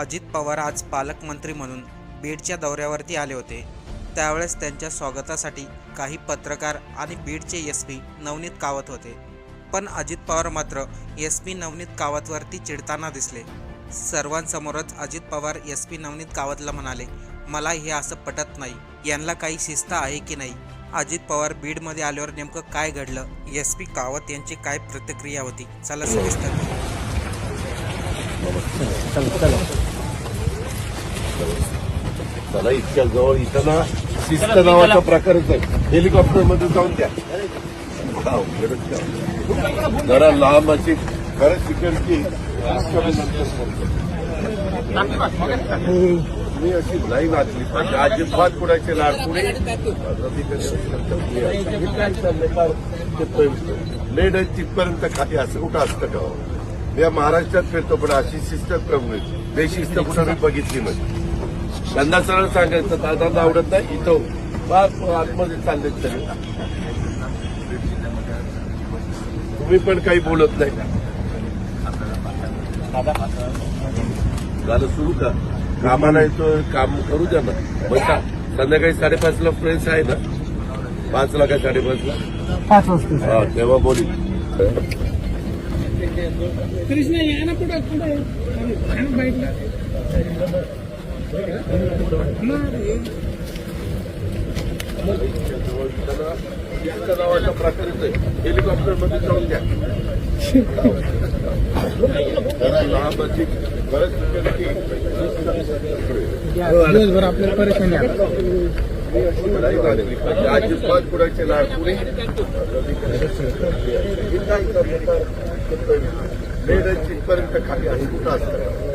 अजित पवार आज पालकमंत्री म्हणून बीडच्या दौऱ्यावरती आले होते. त्यावेळेस त्यांच्या स्वागतासाठी काही पत्रकार आणि बीडचे एस पी नवनीत कावत होते. पण अजित पवार मात्र एस पी नवनीत कावतवरती चिडताना दिसले. सर्वांसमोरच अजित पवार एस पी नवनीत कावतला म्हणाले मला हे असं पटत नाही. यांना काही शिस्त आहे की नाही? अजित पवार बीडमध्ये आल्यावर नेमकं काय घडलं? एस पी कावत यांची काय प्रतिक्रिया होती? चला सविस्तर चला इतक्या जवळ इथं ना शिस्त नावाचा प्रकारच आहे. हेलिकॉप्टरमध्ये जाऊन द्या? जरा लांब अशी खरंच तिकडची मी अशी नाही नाचली पाहिजे अजिबात कुणाचे लाड पुढे लेट आहे तिथपर्यंत काही असं कुठं असतं का? मी या महाराष्ट्रात फिरतो पण अशी शिस्त प्रमुख बेशिस्त कुठं मी बघितली नाही. त्यांना सरळ सांगायचं दादांना आवडत नाही इथं फार आतमध्ये चालले तरी तुम्ही पण काही बोलत नाही. झालं सुरू का? कामाला येतो काम करू द्या ना. मग सा- संध्याकाळी साडेपाचला फ्रेंड्स आहे ना? पाचला का साडेपाचला? पाच वाजता. हा तेव्हा बोली. कृष्ण या ना ना बाईकला नावाचा प्रकारच आहे हेलिकॉप्टरमध्ये जाऊन द्या लांब बरंच ठिकाणी दिवसभर आपल्याला परेशानी आहे. अजिबात कुणाचे लाड खाली आहे कुठं असतं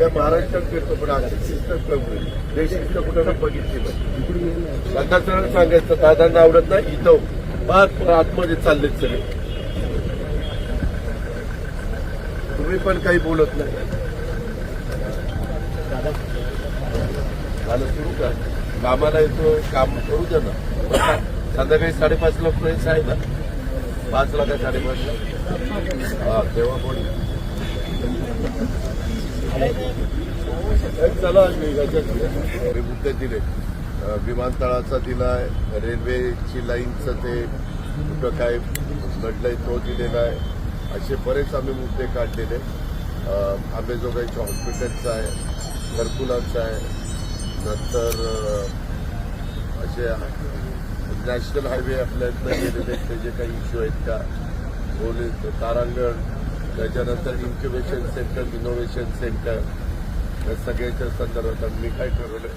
या महाराष्ट्रात फिरतो पण अशी शिस्त प्रमुख देशिस्त कुठं बघितली नाही. त्यांना सांगायचं दादांना आवडत नाही इथं पाच आतमध्ये चाललेत सगळे. तुम्ही पण काही बोलत नाही. झालं सुरू का? कामाला येतो काम करू द्या ना. संध्याकाळी साडेपाच लाख प्रेस आहे ना? पाच लाख साडेपाच साडेपाचला हा तेव्हा पण चला याच्यात. मुद्दे दिले. विमानतळाचा दिलाय रेल्वेची लाईनचं ते कुठं काय घडलंय तो दिलेला आहे. असे बरेच आम्ही मुद्दे काढलेले. आंबेजोगाईच्या हॉस्पिटलचा आहे घरकुलांचा आहे. नंतर असे नॅशनल हायवे आपल्या इथनं गेलेले ते जे काही इश्यू आहेत का? पोलीस तारांगण त्याच्यानंतर इन्क्युबेशन सेंटर इनोव्हेशन सेंटर या सगळ्याच्या संदर्भात मी काय ठरवलं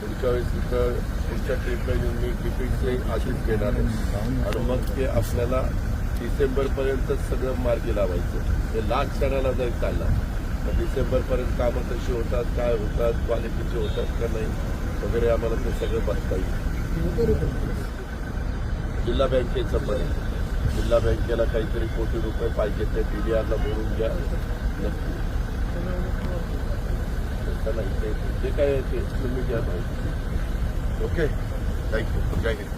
पुढच्या वेळेस तिथं पुढच्या ट्रीटमेंट येऊन मी डिपिटचे आधीच घेणार आहे. आणि मग ते आपल्याला डिसेंबरपर्यंत सगळं मार्गी लावायचं. ते लास्ट क्षणाला जर चालला तर डिसेंबरपर्यंत कामं कशी होतात काय होतात क्वालिटीचे होतात का नाही वगैरे आम्हाला ते सगळं बघता येईल. जिल्हा बँकेचं पण जिल्हा बँकेला काहीतरी कोटी रुपये पाहिजे ते डीडीआरला बोलून घ्या. नक्की. तसं नाही ते जे काय आहे ते तुम्ही घ्या ओके थँक्यू जय हिंद.